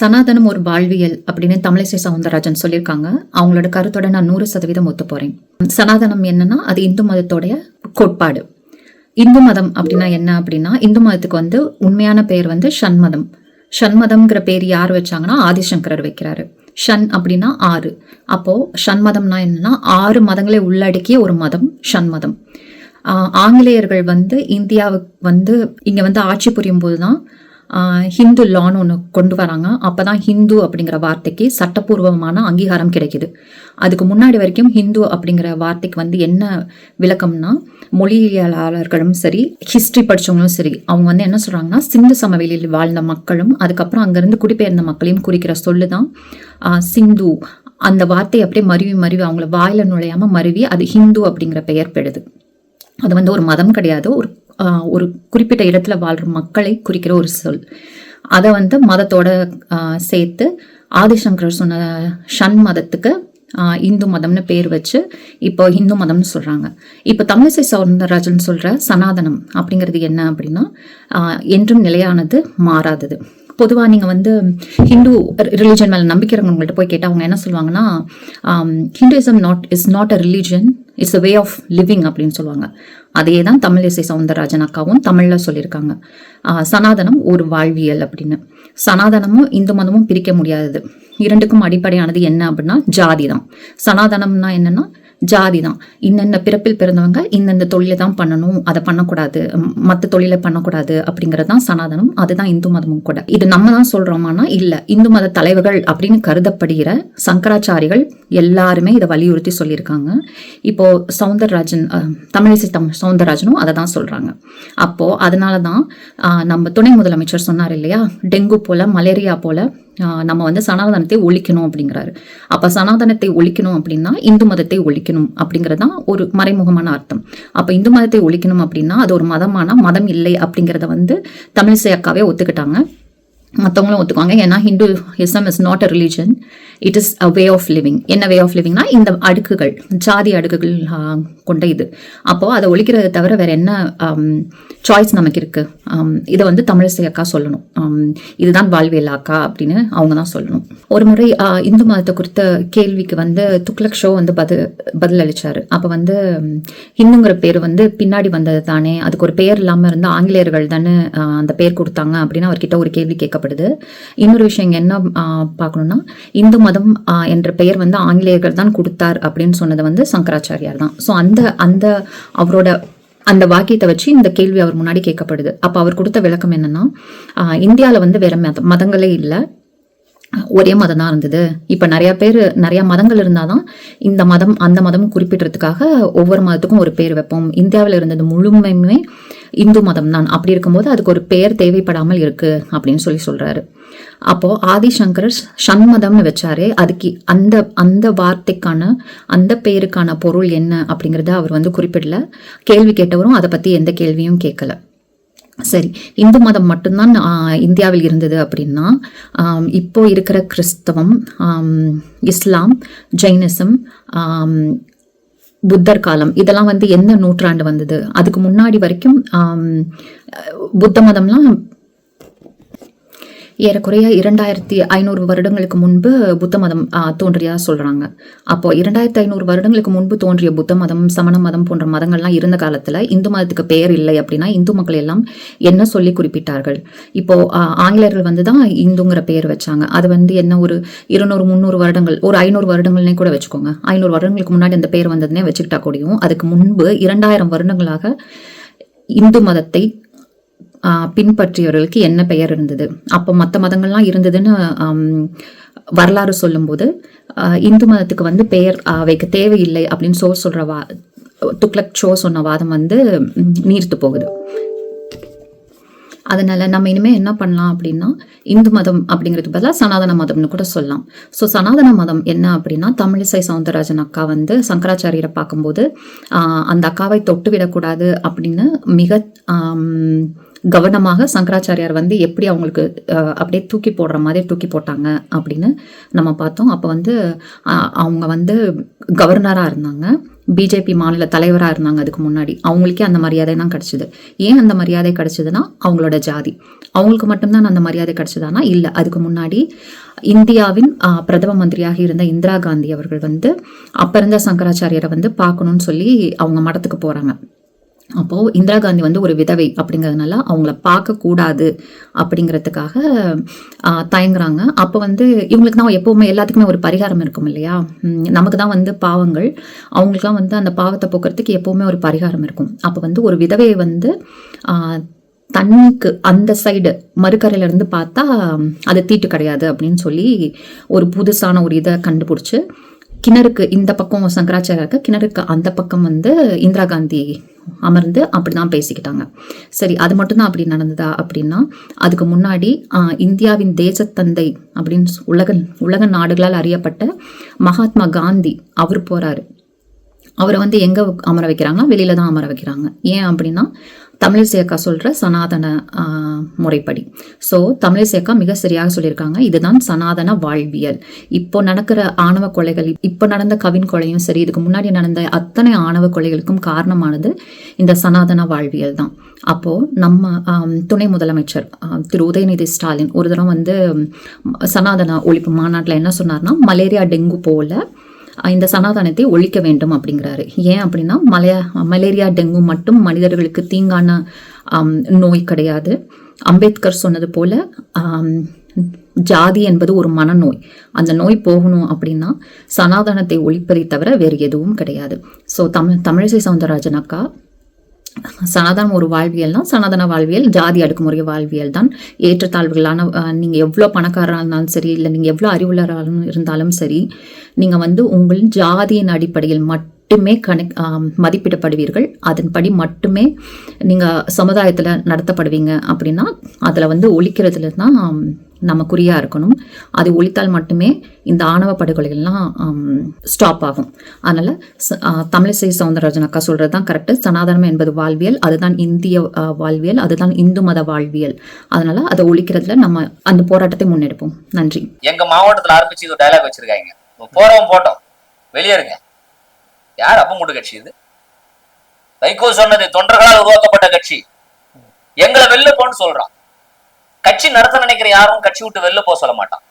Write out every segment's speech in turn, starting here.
சனாதனம் ஒரு வாழ்வியல் அப்படின்னு தமிழிசை சவுந்தரராஜன் சொல்லியிருக்காங்க. அவங்களோட கருத்தோட நான் நூறு சதவீதம் ஒத்து போறேன். சனாதனம் என்னன்னா அது இந்து மதத்தோடைய கோட்பாடு. இந்து மதம் அப்படின்னா என்ன அப்படின்னா இந்து மதத்துக்கு வந்து உண்மையான பெயர் வந்து ஷண்மதம் ஷண்மதம்ங்கிற பேர் யார் வச்சாங்கன்னா ஆதிசங்கரர் வைக்கிறாரு. ஷன் அப்படின்னா ஆறு. அப்போ ஷண்மதம்னா என்னன்னா ஆறு மதங்களை உள்ளடக்கிய ஒரு மதம் ஷண்மதம் ஆஹ் ஆங்கிலேயர்கள் வந்து இந்தியாவுக்கு வந்து இங்க வந்து ஆட்சி புரியும் போது தான் ஹிந்து லான்னு ஒன்று கொண்டு வராங்க. அப்போ தான் ஹிந்து அப்படிங்கிற வார்த்தைக்கு சட்டப்பூர்வமான அங்கீகாரம் கிடைக்கிது. அதுக்கு முன்னாடி வரைக்கும் ஹிந்து அப்படிங்கிற வார்த்தைக்கு வந்து என்ன விளக்கம்னா மொழியியலாளர்களும் சரி ஹிஸ்ட்ரி படிச்சவங்களும் சரி அவங்க வந்து என்ன சொல்கிறாங்கன்னா சிந்து சமவெளியில் வாழ்ந்த மக்களும் அதுக்கப்புறம் அங்கேருந்து குடிபெயர்ந்த மக்களையும் குறிக்கிற சொல்லு தான் சிந்து. அந்த வார்த்தை அப்படியே மருவி மருவி அவங்கள வாயில நுழையாமல் மருவி அது ஹிந்து அப்படிங்கிற பெயர் பெறுது. அது வந்து ஒரு மதம் கிடையாது ஒரு ஒரு குறிப்பிட்ட இடத்துல வாழ்கிற மக்களை குறிக்கிற ஒரு சொல். அதை வந்து மதத்தோட ஆஹ், சேர்த்து ஆதிசங்கரர் சொன்ன ஷன் மதத்துக்கு ஆஹ், இந்து மதம்னு பேர் வச்சு இப்போ இந்து மதம்னு சொல்றாங்க. இப்போ தமிழிசை சவுந்தரராஜன் சொல்ற சனாதனம் அப்படிங்கிறது என்ன அப்படின்னா ஆஹ், என்றும் நிலையானது மாறாதது. பொதுவாக நீங்கள் வந்து ஹிந்து ரிலிஜன் மேலே நம்பிக்கை இருக்கவங்கள்ட்ட போய் கேட்டால் அவங்க என்ன சொல்லுவாங்கன்னா Hinduism not is not a religion it's a way of living அப்படின்னு சொல்லுவாங்க. அதே தான் தமிழிசை சவுந்தரராஜன் அக்காவும் தமிழில் சொல்லியிருக்காங்க. சனாதனம் ஒரு வாழ்வியல் அப்படின்னு. சனாதனமும் இந்து மதமும் பிரிக்க முடியாதது. இரண்டுக்கும் அடிப்படையானது என்ன அப்படின்னா ஜாதி தான். சனாதனம்னா என்னன்னா ஜாதி தான். இன்னென்ன பிறப்பில் பிறந்தவங்க இந்தந்த தொழிலை தான் பண்ணணும். அதை பண்ணக்கூடாது. மற்ற தொழிலை பண்ணக்கூடாது அப்படிங்கிறது தான் சனாதனம். அதுதான் இந்து மதமும் கூட. இது நம்ம தான் சொல்றோமானா இல்லை. இந்து மத தலைவர்கள் அப்படின்னு கருதப்படுகிற சங்கராச்சாரிகள் எல்லாருமே இதை வலியுறுத்தி சொல்லியிருக்காங்க. இப்போ சவுந்தரராஜன் தமிழிசை தம் சவுந்தரராஜனும் அதை தான் சொல்றாங்க. அப்போ அதனால தான் நம்ம துணை முதலமைச்சர் சொன்னார் இல்லையா? டெங்கு போல மலேரியா போல நம்ம வந்து சனாதனத்தை ஒழிக்கணும் அப்படிங்கிறாரு. அப்ப சனாதனத்தை ஒழிக்கணும் அப்படின்னா இந்து மதத்தை ஒழிக்கணும் அப்படிங்கிறது தான் ஒரு மறைமுகமான அர்த்தம். அப்ப இந்து மதத்தை ஒழிக்கணும் அப்படின்னா அது ஒரு மதமான மதம் இல்லை அப்படிங்கிறத வந்து தமிழிசை அக்காவே ஒத்துக்கிட்டாங்க. மற்றவங்களும் ஒத்துக்குவாங்க. ஏன்னா Hinduism is not a religion it is a way of living என்ன வே ஆஃப் லிவிங்னா இந்த அடுக்குகள் ஜாதி அடுக்குகள் கொண்ட இது. அப்போது அதை ஒழிக்கிறதை தவிர வேற என்ன சாய்ஸ் நமக்கு இருக்குது இதை வந்து தமிழிசை அக்கா சொல்லணும். இதுதான் வாழ்வியல் அக்கா அப்படின்னு அவங்க தான் சொல்லணும். ஒரு முறை இந்து மதத்தை குறித்த கேள்விக்கு வந்து துக்ளக் ஷோ வந்து பதில் பதில் அளிச்சாரு அப்போ வந்து ஹிந்துங்கிற பேர் வந்து பின்னாடி வந்தது தானே. அதுக்கு ஒரு பேர் இல்லாமல் இருந்தால் ஆங்கிலேயர்கள் தானே அந்த பேர் கொடுத்தாங்க அப்படின்னு அவர்கிட்ட ஒரு கேள்வி பார்க்கப்படுது இன்னொரு விஷயம் என்ன பார்க்கணும்னா இந்து மதம் என்ற பெயர் வந்து ஆங்கிலேயர்கள் தான் கொடுத்தார் அப்படின்னு சொன்னது வந்து சங்கராச்சாரியார் தான். ஸோ அந்த அந்த அவரோட அந்த வாக்கியத்தை வச்சு இந்த கேள்வி அவர் முன்னாடி கேட்கப்படுது. அப்போ அவர் கொடுத்த விளக்கம் என்னன்னா இந்தியாவில் வந்து வேற மத மதங்களே இல்லை. ஒரே மதம் தான் இருந்தது. இப்போ நிறைய பேர் நிறைய மதங்கள் இருந்தாதான் இந்த மதம் அந்த மதம் குறிப்பிடுறதுக்காக ஒவ்வொரு மதத்துக்கும் ஒரு பேர் வைப்போம். இந்தியாவில் இருந்தது முழுமையுமே இந்து மதம் தான். அப்படி இருக்கும்போது அதுக்கு ஒரு பெயர் தேவைப்படாமல் இருக்கு அப்படின்னு சொல்லி சொல்றாரு. அப்போ ஆதிசங்கரர் சண்மதம்னு வச்சாரு அதுக்கு அந்த அந்த வார்த்தைக்கான அந்த பெயருக்கான பொருள் என்ன அப்படிங்கிறத அவர் வந்து குறிப்பிடல. கேள்வி கேட்டவரும் அதை பத்தி எந்த கேள்வியும் கேட்கல. சரி இந்து மதம் மட்டும்தான் இந்தியாவில் இருந்தது அப்படின்னா இப்போ இருக்கிற கிறிஸ்தவம் இஸ்லாம் ஜைனிசம் புத்தர் காலம். இதெல்லாம் வந்து எந்த நூற்றாண்டு வந்தது? அதுக்கு முன்னாடி வரைக்கும் புத்த மதம்லாம் ஏறக்குறைய இரண்டாயிரத்தி ஐநூறு வருடங்களுக்கு முன்பு புத்த மதம் தோன்றியதாக சொல்கிறாங்க அப்போ இரண்டாயிரத்தி ஐநூறு வருடங்களுக்கு முன்பு தோன்றிய புத்த மதம் சமண மதம் போன்ற மதங்கள்லாம் இருந்த காலத்தில் இந்து மதத்துக்கு பெயர் இல்லை அப்படின்னா இந்து மக்கள் எல்லாம் என்ன சொல்லி குறிப்பிட்டார்கள்? இப்போ ஆங்கிலேயர்கள் வந்து தான் இந்துங்கிற பெயர் வச்சாங்க. அது வந்து என்ன ஒரு இருநூறு முந்நூறு வருடங்கள் ஒரு ஐநூறு வருடங்கள்னே கூட வச்சுக்கோங்க. ஐநூறு வருடங்களுக்கு முன்னாடி அந்த பெயர் வந்ததுனே வச்சுக்கிட்டா கூடயும் அதுக்கு முன்பு இரண்டாயிரம் வருடங்களாக இந்து மதத்தை பின்பற்றியவர்களுக்கு என்ன பெயர் இருந்தது? அப்போ மற்ற மதங்கள்லாம் இருந்ததுன்னு வரலாறு சொல்லும்போது ஆஹ் இந்து மதத்துக்கு வந்து பெயர் வைக்க தேவையில்லை அப்படின்னு சோ சொல்ற வா துக்ளக் ஷோ சொன்ன வாதம் வந்து நீர்த்து போகுது. அதனால நம்ம இனிமேல் என்ன பண்ணலாம் அப்படின்னா இந்து மதம் அப்படிங்கிறதுக்கு பதிலாக சனாதன மதம்னு கூட சொல்லலாம். ஸோ சனாதன மதம் என்ன அப்படின்னா தமிழிசை சவுந்தரராஜன் அக்கா வந்து சங்கராச்சாரியரை பார்க்கும்போது அந்த அக்காவை தொட்டு விடக்கூடாது அப்படின்னு மிக கவனமாக சங்கராச்சாரியார் வந்து எப்படி அவங்களுக்கு அப்படியே தூக்கி போடுற மாதிரி தூக்கி போட்டாங்க அப்படின்னு நம்ம பார்த்தோம். அப்போ வந்து அவங்க வந்து கவர்னராக இருந்தாங்க. பிஜேபி மாநில தலைவராக இருந்தாங்க அதுக்கு முன்னாடி. அவங்களுக்கே அந்த மரியாதை தான் கிடைச்சது. ஏன் அந்த மரியாதை கிடைச்சதுன்னா அவங்களோட ஜாதி. அவங்களுக்கு மட்டும்தான் அந்த மரியாதை கிடச்சிதானா? இல்லை. அதுக்கு முன்னாடி இந்தியாவின் பிரதம மந்திரியாக இருந்த இந்திரா காந்தி அவர்கள் வந்து அப்ப இருந்த சங்கராச்சாரியரை வந்து பார்க்கணும்னு சொல்லி அவங்க மடத்துக்கு போறாங்க. அப்போது இந்திரா காந்தி வந்து ஒரு விதவை அப்படிங்கிறதுனால அவங்கள பார்க்கக்கூடாது அப்படிங்கிறதுக்காக தயங்குறாங்க. அப்போ வந்து இவங்களுக்கு தான் எப்போவுமே எல்லாத்துக்குமே ஒரு பரிகாரம் இருக்கும் இல்லையா? நமக்கு தான் வந்து பாவங்கள். அவங்களுக்குலாம் வந்து அந்த பாவத்தை போக்குறதுக்கு எப்போவுமே ஒரு பரிகாரம் இருக்கும். அப்போ வந்து ஒரு விதவையை வந்து தண்ணிக்கு அந்த சைடு மறுக்கரையிலேருந்து பார்த்தா அது தீட்டு கிடையாது அப்படின்னு சொல்லி ஒரு புதுசான ஒரு இதை கண்டுபிடிச்சி கிணறுக்கு இந்த பக்கம் சங்கராச்சாரியாருக்கு கிணறுக்கு அந்த பக்கம் வந்து இந்திரா காந்தி அமர்ந்து அப்படிதான் பேசிக்கிட்டாங்க. சரி அது மட்டும்தான் அப்படி நடந்ததா அப்படின்னா அதுக்கு முன்னாடி இந்தியாவின் தேசத்தந்தை அப்படின்னு உலக உலக நாடுகளால் அறியப்பட்ட மகாத்மா காந்தி அவர் போறாரு. அவரை வந்து எங்க அமர வைக்கிறாங்கன்னா வெளியில தான் அமர வைக்கிறாங்க. ஏன் அப்படின்னா தமிழிசை அக்கா சொல்கிற சனாதன முறைப்படி. ஸோ தமிழிசை அக்கா மிக சரியாக சொல்லியிருக்காங்க. இதுதான் சனாதன வாழ்வியல். இப்போ நடக்கிற ஆணவ கொலைகள் இப்போ நடந்த கவின் கொலையும் சரி இதுக்கு முன்னாடி நடந்த அத்தனை ஆணவ கொலைகளுக்கும் காரணமானது இந்த சனாதன வாழ்வியல் தான். அப்போது நம்ம துணை முதலமைச்சர் திரு உதயநிதி ஸ்டாலின் ஒரு தடவை வந்து சனாதன ஒழிப்பு மாநாட்டில் என்ன சொன்னார்னா மலேரியா டெங்கு போல இந்த சனாதனத்தை ஒழிக்க வேண்டும் அப்படிங்கிறாரு. ஏன் அப்படின்னா மலையா மலேரியா டெங்கு மட்டும் மனிதர்களுக்கு தீங்கான நோய் கிடையாது. அம்பேத்கர் சொன்னது போல ஜாதி என்பது ஒரு மனநோய். அந்த நோய் போகணும் அப்படின்னா சனாதனத்தை ஒழிப்பதை தவிர வேறு எதுவும் கிடையாது. ஸோ தமிழ் தமிழிசை சவுந்தரராஜன் அக்கா சனாதனம் ஒரு வாழ்வியல் தான் சனாதன வாழ்வியல் ஜாதி அடுக்குமுறை வாழ்வியல் தான். ஏற்றத்தாழ்வுகளான நீங்கள் எவ்வளோ பணக்காரராக இருந்தாலும் சரி இல்லை நீங்கள் எவ்வளோ அறிவுள்ளராக இருந்தாலும் சரி நீங்கள் வந்து உங்கள் ஜாதியின் அடிப்படையில் மட் கணக் ஆம், மதிப்பிடப்படுவீர்கள். அதன்படி மட்டுமே நீங்கள் சமுதாயத்தில் நடத்தப்படுவீங்க அப்படின்னா அதில் வந்து ஒழிக்கிறதுல தான் ஆம், நம்ம குறியாக இருக்கணும். அது ஒழித்தால் மட்டுமே இந்த ஆணவ படுகொலைகள்லாம் ஸ்டாப் ஆகும். அதனால் ச- தமிழிசை சவுந்தரராஜன் அக்கா சொல்கிறது தான் கரெக்டு சனாதனம் என்பது வாழ்வியல் அதுதான் இந்திய வாழ்வியல் அதுதான் இந்து மத வாழ்வியல். அதனால அதை ஒழிக்கிறதுல நம்ம அந்த போராட்டத்தை முன்னெடுப்போம். நன்றி. எங்க மாவட்டத்தில் ஆரம்பிச்சு இது டைலாக் வச்சிருக்காங்க. போறவன் போட்டோம். வெளியேறுங்க யார் அப்ப மூட்டு கட்சி இது? வைகோ சொன்னது தொண்டர்களால் உருவாக்கப்பட்ட கட்சி. எங்களை வெளில போன்னு சொல்றான். கட்சி நடத்த நினைக்கிற யாரும் கட்சி விட்டு வெளில போக சொல்ல மாட்டான்.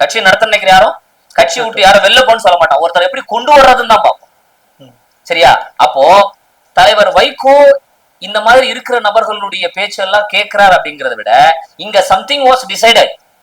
கட்சி நடத்த நினைக்கிற யாரும் கட்சி விட்டு யாரும் வெளில போன்னு சொல்ல மாட்டான். ஒருத்தர் எப்படி கொண்டு வர்றதுன்னு தான் பார்ப்போம். சரியா? அப்போ தலைவர் வைகோ இந்த மாதிரி இருக்கிற நபர்களுடைய பேச்செல்லாம் கேட்கிறார் அப்படிங்கறத விட இங்க சம்திங் வாஸ் டிசைடட்